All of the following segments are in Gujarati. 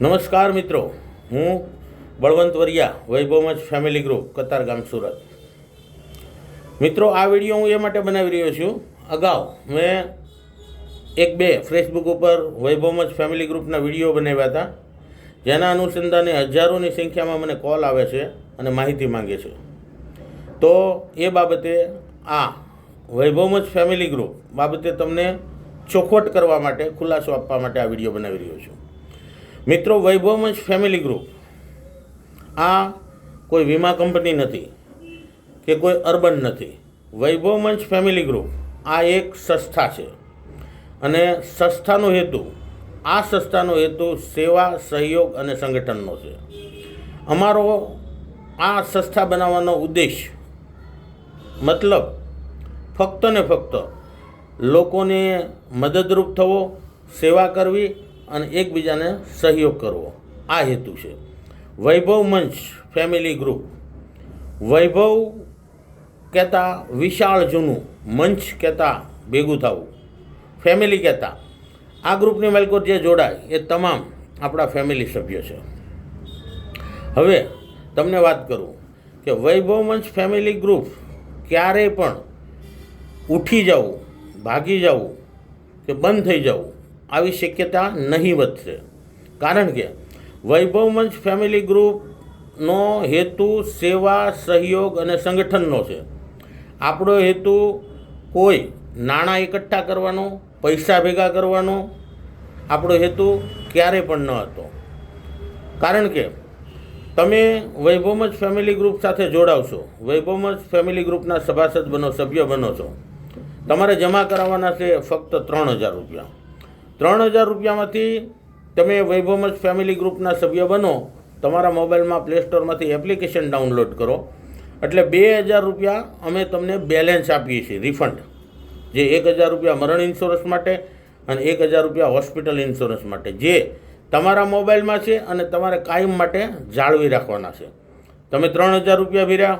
નમસ્કાર મિત્રો, હું બળવંત વરિયા વૈભવમજ ફેમિલી ગ્રુપ કતારગામ સુરત. મિત્રો, આ વીડિયો હું એ માટે બનાવી રહ્યો છું. અગાઉ મેં એક બે ફેસબુક ઉપર વૈભવમજ ફેમિલી ગ્રુપના વીડિયો બનાવ્યા હતા. જેના અનુસંધાને હજારોની સંખ્યામાં મને કોલ આવે છે અને માહિતી માંગે છે. તો એ બાબતે આ વૈભવમજ ફેમિલી ગ્રુપ બાબતે તમને ચોખવટ કરવા માટે ખુલાસો આપવા માટે આ વીડિયો બનાવી રહ્યો છું. મિત્રો વૈભવમંચ ફેમિલી ગ્રુપ આ કોઈ વીમા કંપની નથી કે કોઈ અર્બન નથી. વૈભવમંચ ફેમિલી ગ્રુપ આ એક સંસ્થા છે. અને સંસ્થાનો હેતુ, આ સંસ્થાનો હેતુ સેવા, સહયોગ અને સંગઠનનો છે. અમારો આ સંસ્થા બનાવવાનો ઉદ્દેશ મતલબ ફક્ત ને ફક્ત લોકોને મદદરૂપ થવો, સેવા કરવી અને એકબીજાને સહયોગ કરવો. આ હેતુ છે. વૈભવ મંચ ફેમિલી ગ્રુપ. વૈભવ કહેતા વિશાળ જૂનું મંચ કહેતા ભેગું થવું. ફેમિલી કહેતા. આ ગ્રુપની માલિકો જે જોડાય એ તમામ આપણા ફેમિલી સભ્ય છે. હવે તમને વાત કરું કે વૈભવ મંચ ફેમિલી ગ્રુપ ક્યારેય પણ ઉઠી જવું, ભાગી જવું કે બંધ થઈ જવું આવી શક્યતા નહીવત છે કારણ કે વૈભવમંચ ફેમિલી ગ્રુપનો હેતુ સેવા, સહયોગ અને સંગઠનનો છે. આપણો હેતુ કોઈ નાણાં એકઠા કરવાનો, પૈસા ભેગા કરવાનો, આપણો હેતુ ક્યારે પણ ન હતો. કારણ કે તમે વૈભવમજ ફેમિલી ગ્રુપ સાથે જોડાવશો વૈભવમજ ફેમિલી ગ્રુપના સભાસદ બનો, સભ્ય બનો છો, તમારે જમા કરાવવાના છે ફક્ત ત્રણ હજાર રૂપિયા. ત્રણ હજાર રૂપિયામાંથી તમે વૈભવમજ ફેમિલી ગ્રુપના સભ્ય બનો, તમારા મોબાઈલમાં પ્લે સ્ટોરમાંથી એપ્લિકેશન ડાઉનલોડ કરો. એટલે બે હજાર રૂપિયા અમે તમને બેલેન્સ આપીએ છીએ, રિફંડ. જે એક હજાર રૂપિયા મરણ ઇન્સ્યોરન્સ માટે અને એક હજાર રૂપિયા હોસ્પિટલ ઇન્સ્યોરન્સ માટે. જે તમારા મોબાઈલમાં છે અને તમારે કાયમ માટે જાળવી રાખવાના છે. તમે ત્રણ હજાર રૂપિયા ભર્યા.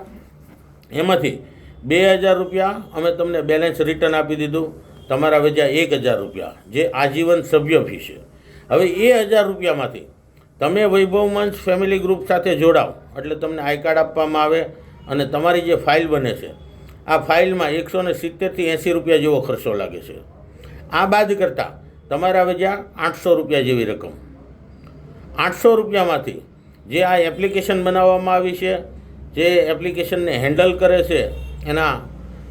એમાંથી બે હજાર રૂપિયા અમે તમને બેલેન્સ રિટર્ન આપી દીધું. તમારા વેચ્યા એક હજાર રૂપિયા, જે આજીવન સભ્ય ફી છે. હવે એ હજાર રૂપિયામાંથી તમે વૈભવ મંચ ફેમિલી ગ્રુપ સાથે જોડાવ એટલે તમને આઈ કાર્ડ આપવામાં આવે અને તમારી જે ફાઇલ બને છે, આ ફાઇલમાં એકસો ને સિત્તેરથી એંસી રૂપિયા જેવો ખર્ચો લાગે છે. આ બાદ કરતાં તમારા વેચ્યા આઠસો રૂપિયા જેવી રકમ. આઠસો રૂપિયામાંથી જે આ એપ્લિકેશન બનાવવામાં આવી છે, જે એપ્લિકેશનને હેન્ડલ કરે છે એના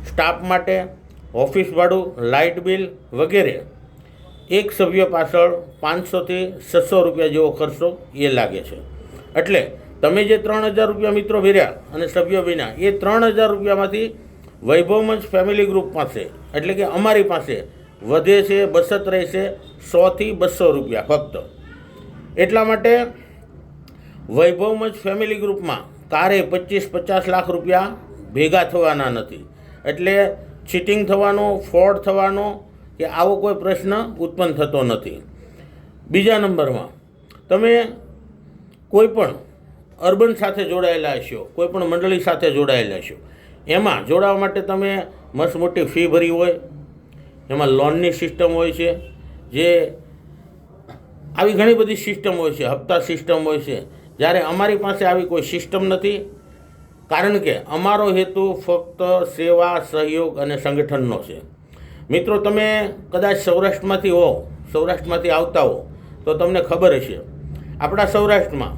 સ્ટાફ માટે ઓફિસ ભાડું લાઇટ બિલ વગેરે. એક સભ્ય પાછળ પાંચસોથી છસો રૂપિયા જેવો ખર્ચો એ લાગે છે. એટલે તમે જે ત્રણ હજાર રૂપિયા મિત્રો ભેર્યા અને સભ્ય વિના, એ ત્રણ હજાર રૂપિયામાંથી વૈભવમંચ ફેમિલી ગ્રુપ પાસે, એટલે કે અમારી પાસે, વધે છે, બચત રહેશે સોથી બસો રૂપિયા ફક્ત. એટલા માટે વૈભવમંચ ફેમિલી ગ્રુપમાં કારે પચીસ પચાસ લાખ રૂપિયા ભેગા થવાના નથી. એટલે ચીટિંગ થવાનો ફ્રોડ થવાનો કે આવો કોઈ પ્રશ્ન ઉત્પન્ન થતો નથી. બીજા નંબરમાં, તમે કોઈ પણ અર્બન સાથે જોડાયેલા હશો કોઈ પણ મંડળી સાથે જોડાયેલા હશો, એમાં જોડાવા માટે તમે મસ્ત મોટી ફી ભરી હોય, એમાં લોનની સિસ્ટમ હોય છે, જે આવી ઘણી બધી સિસ્ટમ હોય છે, હપ્તા સિસ્ટમ હોય છે, જ્યારે અમારી પાસે આવી કોઈ સિસ્ટમ નથી કારણ કે અમારો હેતુ ફક્ત સેવા, સહયોગ અને સંગઠનનો છે. મિત્રો, તમે કદાચ સૌરાષ્ટ્રમાંથી હો સૌરાષ્ટ્રમાંથી આવતા હો તો તમને ખબર હશે, આપણા સૌરાષ્ટ્રમાં,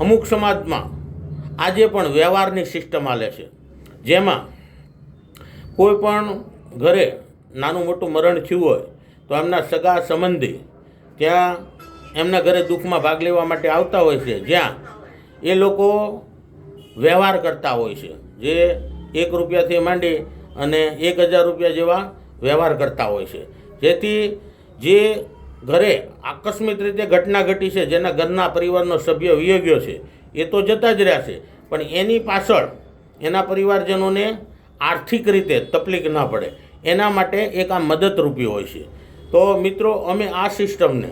અમુક સમાજમાં આજે પણ વ્યવહારની સિસ્ટમ હાલે છે. જેમાં કોઈ પણ ઘરે નાનું મોટું મરણ થયું હોય, તો એમના સગા સંબંધી ત્યાં એમના ઘરે દુઃખમાં ભાગ લેવા માટે આવતા હોય છે. જ્યાં એ લોકો વ્યવહાર કરતા હોય છે, જે એક રૂપિયાથી માંડી અને એક હજાર રૂપિયા જેવા વ્યવહાર કરતા હોય છે. જેથી જે ઘરે આકસ્મિક રીતે ઘટના ઘટી છે, જેના ઘરના પરિવારનો સભ્ય વિયોગ્યો છે, એ તો જતા જ રહ્યા છે, પણ એની પાછળ એના પરિવારજનોને આર્થિક રીતે તકલીફ ના પડે. એના માટે એક આ મદદરૂપી હોય છે. તો મિત્રો, અમે આ સિસ્ટમને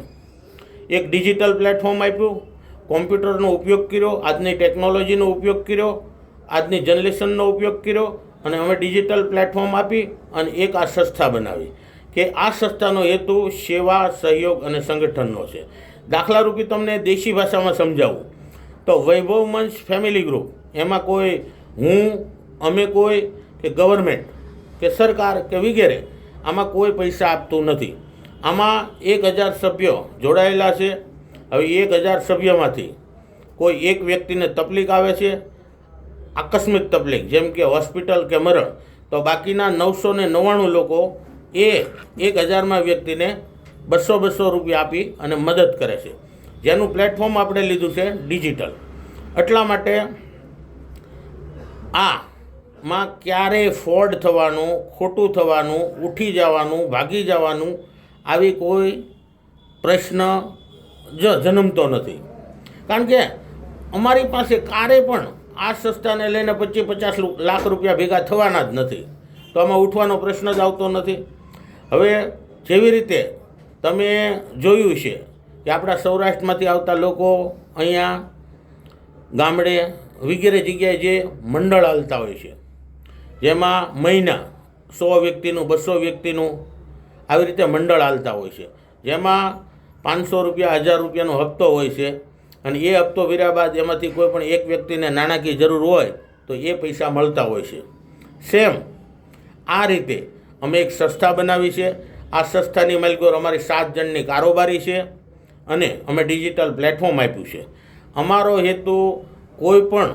એક ડિજિટલ પ્લેટફોર્મ આપ્યું. કોમ્પ્યુટરનો ઉપયોગ કર્યો, આજની ટેકનોલોજીનો ઉપયોગ કર્યો, આજની જનરેશનનો ઉપયોગ કર્યો અને અમે ડિજિટલ પ્લેટફોર્મ આપી અને એક આ સંસ્થા બનાવી કે આ સંસ્થાનો હેતુ સેવા, સહયોગ અને સંગઠનનો છે. દાખલારૂપી તમને દેશી ભાષામાં સમજાવું. તો વૈભવ મંચ ફેમિલી ગ્રુપ, એમાં કોઈ હું, અમે કોઈ કે ગવર્મેન્ટ કે સરકાર કે વગેરે, આમાં કોઈ પૈસા આપતું નથી. આમાં એક હજાર સભ્યો જોડાયેલા છે. હવે એક હજાર સભ્યમાંથી કોઈ એક વ્યક્તિને તકલીફ આવે છે? આકસ્મિક તકલીફ, જેમ કે હોસ્પિટલ કે મરણ, તો બાકીના નવસો ને નવ્વાણું લોકો એ એક હજારમાં વ્યક્તિને બસો બસો રૂપિયા આપી અને મદદ કરે છે. જેનું પ્લેટફોર્મ આપણે લીધું છે ડિજિટલ એટલા માટે આ માં ક્યારેય ફ્રોડ થવાનું, ખોટું થવાનું, ઉઠી જવાનું, ભાગી જવાનું, આવી કોઈ પ્રશ્ન જ જન્મતો નથી. કારણ કે અમારી પાસે કારે પણ આ સંસ્થાને લઈને પચીસ પચાસ લાખ રૂપિયા ભેગા થવાના જ નથી. તો આમાં ઉઠવાનો પ્રશ્ન જ આવતો નથી. હવે જેવી રીતે તમે જોયું છે કે આપણા સૌરાષ્ટ્રમાંથી આવતા લોકો અહીંયા ગામડે વગેરે જગ્યાએ જે મંડળ હાલતા હોય છે, જેમાં મહિના સો વ્યક્તિનું, બસો વ્યક્તિનું આવી રીતે મંડળ હાલતા હોય છે. જેમાં પાંચસો રૂપિયા, હજાર રૂપિયાનો હપ્તો હોય છે. અને એ હપ્તો કર્યા બાદ એમાંથી કોઈ પણ એક વ્યક્તિને નાણાકીય જરૂર હોય, તો એ પૈસા મળતા હોય છે. સેમ આ રીતે અમે એક સંસ્થા બનાવી છે. આ સંસ્થાની માલિકો અમારી સાત જણની કારોબારી છે અને અમે ડિજિટલ પ્લેટફોર્મ આપ્યું છે. અમારો હેતુ કોઈ પણ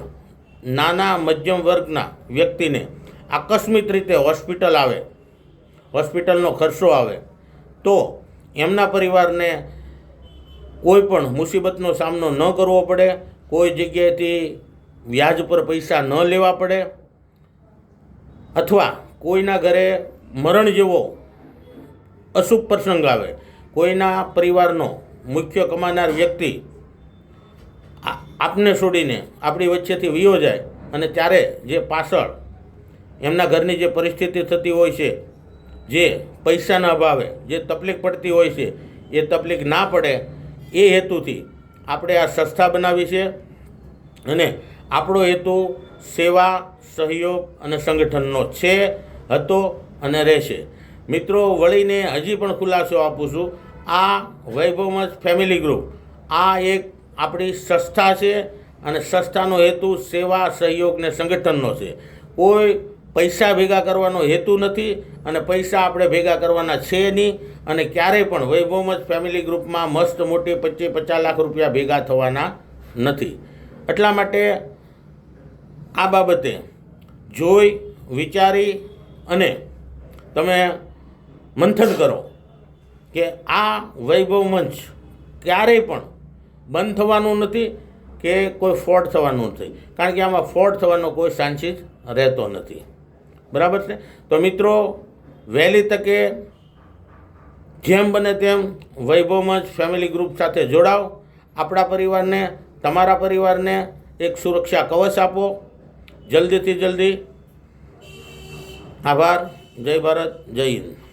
નાના મધ્યમ વર્ગના વ્યક્તિને આકસ્મિક રીતે હોસ્પિટલ આવે, હોસ્પિટલનો ખર્ચો આવે, તો એમના પરિવારને કોઈ પણ મુસીબતનો સામનો ન કરવો પડે, કોઈ જગ્યાએથી વ્યાજ પર પૈસા ન લેવા પડે, અથવા કોઈના ઘરે મરણ જેવો અશુભ પ્રસંગ આવે, કોઈના પરિવારનો મુખ્ય કમાનાર વ્યક્તિ આપને છોડીને આપણી વચ્ચેથી વિયો જાય અને ત્યારે જે પાછળ એમના ઘરની જે પરિસ્થિતિ થતી હોય છે, જે પૈસાના અભાવે, જે તકલીફ પડતી હોય છે, એ તકલીફ ના પડે એ હેતુથી આપણે આ સંસ્થા બનાવી છે અને આપણો હેતુ સેવા, સહયોગ અને સંગઠનનો છે, હતો અને રહેશે. મિત્રો, વળીને હજી પણ ખુલાસો આપું છું. આ વૈભવમંચ ફેમિલી ગ્રુપ, આ એક આપણી સંસ્થા છે અને સંસ્થાનો હેતુ સેવા, સહયોગ ને સંગઠનનો છે. કોઈ પૈસા ભેગા કરવાનો હેતુ નથી અને પૈસા આપણે ભેગા કરવાના છે નહીં અને ક્યારેય પણ વૈભવમંચ ફેમિલી ગ્રુપમાં મસ્ત મોટી પચીસ પચાસ લાખ રૂપિયા ભેગા થવાના નથી. એટલા માટે આ બાબતે જોઈ, વિચારી અને તમે મંથન કરો કે આ વૈભવ મંચ ક્યારેય પણ બંધ થવાનું નથી કે કોઈ ફોડ થવાનું નથી. કારણ કે આમાં ફોડ થવાનો કોઈ ચાન્સીસ રહેતો નથી. બરાબર છે? તો મિત્રો, વહેલી તકે જેમ બને તેમ વૈભવમાં જ ફેમિલી ગ્રુપ સાથે જોડાઓ. આપણા પરિવારને, તમારા પરિવારને એક સુરક્ષા કવચ આપો. જલ્દીથી જલ્દી. આભાર. જય ભારત, જય હિન્દ.